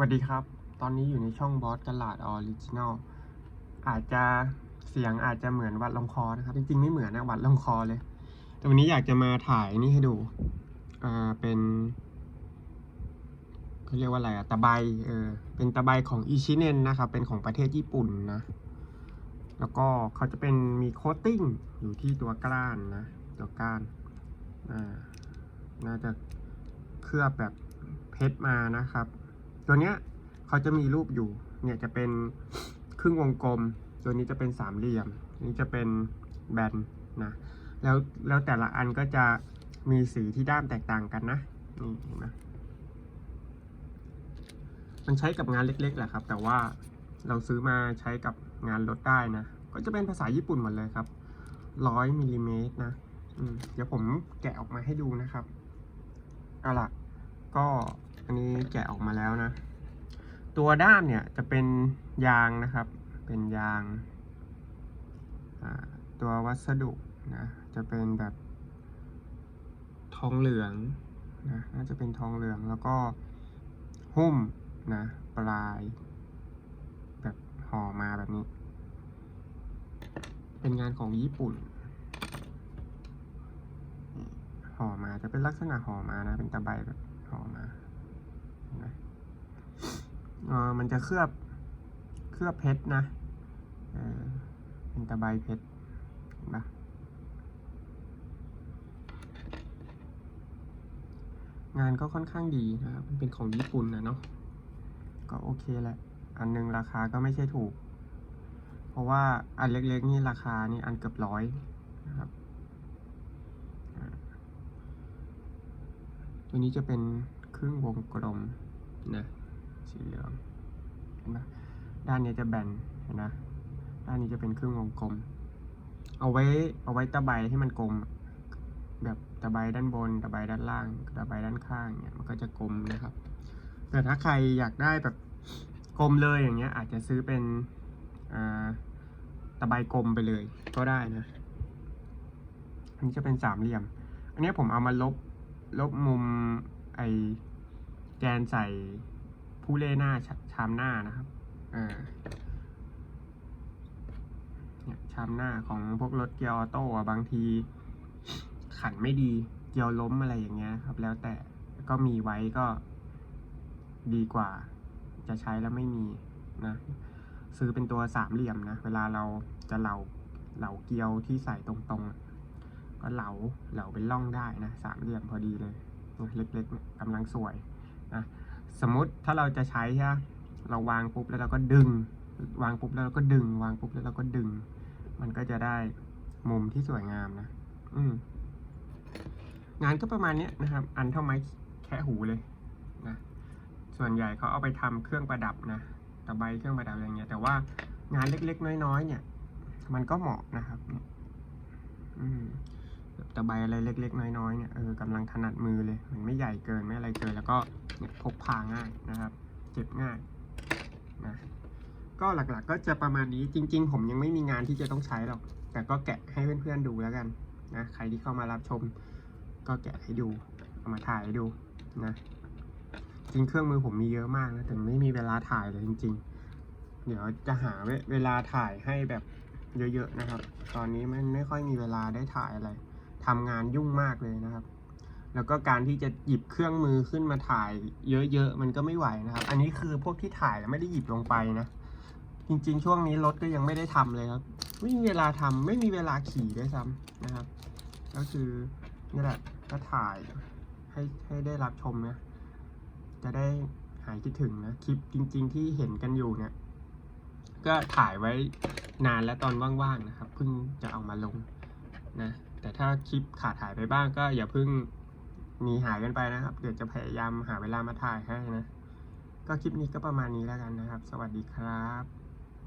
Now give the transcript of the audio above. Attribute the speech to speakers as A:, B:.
A: วัสดีครับ ตอนนี้อยู่ในช่องบอสกลาดออริจินอล อาจจะเสียงอาจจะเหมือนวัดลงคอนะครับ จริงๆไม่เหมือนนะวัดลงคอเลย แต่วันนี้อยากจะมาถ่ายนี่ให้ดู อ่า เป็นเขาเรียกว่าอะไรอะตะไบ เออ เป็นตะไบของอิชิเนนนะครับ เป็นของประเทศญี่ปุ่นนะ แล้วก็เขาจะเป็นมีโคตติ้งอยู่ที่ตัวกล้านนะ ตัวก้าน อ่า น่าจะเคลือบแบบเพชรมานะครับ ตัวเนี้ยเขาจะมีรูปอยู่ เนี่ยจะเป็นครึ่งวงกลม ตัวนี้จะเป็นสามเหลี่ยม นี้จะเป็นแบนนะ แล้วแล้วแต่ละอันก็จะมีสีที่ด้ามแตกต่างกันนะ นี่เห็นไหมมันใช้กับงานเล็กๆแหละครับ แต่ว่าเราซื้อมาใช้กับงานรถได้นะ ก็จะเป็นภาษาญี่ปุ่นหมดเลยครับ ร้อยมิลลิเมตรนะเดี๋ยวผมแกะออกมาให้ดูนะครับเอาล่ะก็ อันนี้แกะออกมาแล้วนะ ตัวด้ามเนี่ยจะเป็นยางนะครับ เป็นยาง ตัววัสดุนะจะเป็นแบบทองเหลืองนะน่าจะเป็นทองเหลืองแล้วก็หุ้มนะปลาย แบบห่อมาแบบนี้ เป็นงานของญี่ปุ่นห่อมาจะเป็นลักษณะห่อมานะ เป็นตะไบแบบห่อมา เออมันจะเคลือบเคลือบเพชรนะเออเป็นตะไบเพชรเห็นปะงานก็ค่อนข้างดีนะครับ มันเป็นของญี่ปุ่นนะเนาะ ก็โอเคแหละ อันหนึงราคาก็ไม่ใช่ถูก เพราะว่าอันเล็กๆนี่ราคานี่อันเกือบร้อยนะครับ ตัวนี้จะเป็นครึ่งวงกลมนะ สีเหลืองเห็นไหมด้านนี้จะแบนเห็นไหมด้านนี้จะเป็นครึ่งวงกลม เอาไว้เอาไว้ตะไบให้มันกลม แบบตะไบด้านบนตะไบด้านล่างตะไบด้านข้างเนี่ยมันก็จะกลมนะครับ แต่ถ้าใครอยากได้แบบกลมเลยอย่างเงี้ยอาจจะซื้อเป็นตะไบกลมไปเลยก็ได้นะอันนี้จะเป็นสามเหลี่ยม อันนี้ผมเอามาลบลบมุมไอแกนใส่ ผู้เล่หน้าชชามหน้านะครับอ่าเนี่ยชามหน้าของพวกรถเกียร์ออโต้บางที ขันไม่ดีเกียวล้มอะไรอย่างเงี้ยครับ แล้วแต่ก็มีไว้ก็ดีกว่า จะใช้แล้วไม่มีนะซื้อเป็นตัวสามเหลี่ยมนะ เวลาเราจะเหลาเหลาเกลียวที่ใส่ตรงๆ ก็เหลาเหลาเป็นร่องได้นะสามเหลี่ยมพอดีเลยเล็กๆกำลังสวยนะ สมมติถ้าเราจะใช้ใช่ปะเราวางปุ๊บแล้วเราก็ดึง วางปุ๊บแล้วเราก็ดึง วางปุ๊บแล้วเราก็ดึง มันก็จะได้มุมที่สวยงามนะ อืมงานก็ประมาณนี้นะครับ อันเท่าไม้แค่หูเลยนะส่วนใหญ่เขาเอาไปทำเครื่องประดับนะตะไบเครื่องประดับอะไรเงี้ย แต่ว่างานเล็กๆ น้อยๆ เนี่ย มันก็เหมาะนะครับอืม ตะไบอะไรเล็ก ๆ น้อยๆเนี่ยเออกำลังถนัดมือเลยมันไม่ใหญ่เกินไม่อะไรเกิน แล้วก็เนี่ยพกพาง่ายนะครับเก็บง่ายนะก็หลักๆก็จะประมาณนี้จริง ๆ ผมยังไม่มีงานที่จะต้องใช้หรอก แต่ก็แกะให้เพื่อนๆดูแล้วกันนะใครที่เข้ามารับชม ก็แกะให้ดูเอามาถ่ายให้ดูนะจริงเครื่องมือผมมีเยอะมากนะแต่ไม่มีเวลาถ่ายเลยจริง ๆ เดี๋ยวจะหาเวเวลาถ่ายให้แบบเยอะๆนะครับ ตอนนี้มันไม่ค่อยมีเวลาได้ถ่ายอะไร ทำงานยุ่งมากเลยนะครับ แล้วก็การที่จะหยิบเครื่องมือขึ้นมาถ่ายเยอะๆมันก็ไม่ไหวนะครับ อันนี้คือพวกที่ถ่ายแล้วไม่ได้หยิบลงไปนะ จริงๆ ช่วงนี้รถก็ยังไม่ได้ทำเลยครับ ไม่มีเวลาทำไม่มีเวลาขี่ด้วยซ้ำนะครับ ก็คือนี่แหละก็ถ่ายให้ให้ได้รับชมนะจะได้หายคิดถึงนะคลิปจริง ๆ ที่เห็นกันอยู่เนี่ยก็ถ่ายไว้นานแล้วตอนว่างๆนะครับเพิ่งจะเอามาลงนะ แต่ถ้าคลิปขาดหายไปบ้างก็อย่าเพิ่งหนีหายกันไปนะครับ เดี๋ยวจะพยายามหาเวลามาถ่ายให้นะ ก็คลิปนี้ก็ประมาณนี้แล้วกันนะครับ สวัสดีครับ